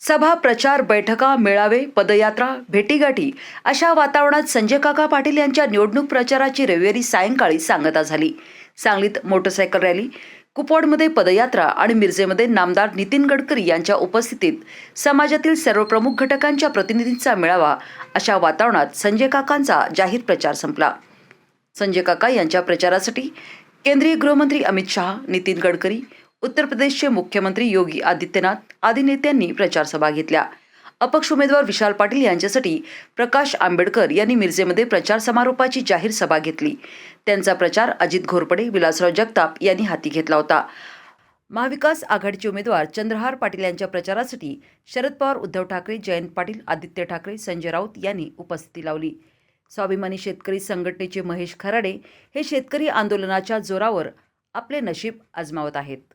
सभा प्रचार बैठका मेळावे पदयात्रा भेटीगाठी अशा वातावरणात संजय काका पाटील यांच्या निवडणूक प्रचाराची रविवारी सायंकाळी सांगता झाली. सांगलीत मोटरसायकल रॅली कुपवाडमध्ये पदयात्रा आणि मिरजेमध्ये नामदार नितीन गडकरी यांच्या उपस्थितीत समाजातील सर्व प्रमुख घटकांच्या प्रतिनिधींचा मेळावा अशा वातावरणात संजय काकांचा जाहीर प्रचार संपला. संजय काका यांच्या प्रचारासाठी केंद्रीय गृहमंत्री अमित शहा नितीन गडकरी उत्तर प्रदेशचे मुख्यमंत्री योगी आदित्यनाथ आदी नेत्यांनी प्रचारसभा घेतल्या. अपक्ष उमेदवार विशाल पाटील यांच्यासाठी प्रकाश आंबेडकर यांनी मिरजेमध्ये प्रचार समारोपाची जाहीर सभा घेतली. त्यांचा प्रचार अजित घोरपडे विलासराव जगताप यांनी हाती घेतला होता. महाविकास आघाडीचे उमेदवार चंद्रहार पाटील यांच्या प्रचारासाठी शरद पवार उद्धव ठाकरे जयंत पाटील आदित्य ठाकरे संजय राऊत यांनी उपस्थिती लावली. स्वाभिमानी शेतकरी संघटनेचे महेश खराडे हे शेतकरी आंदोलनाच्या जोरावर आपले नशीब आजमावत आहेत.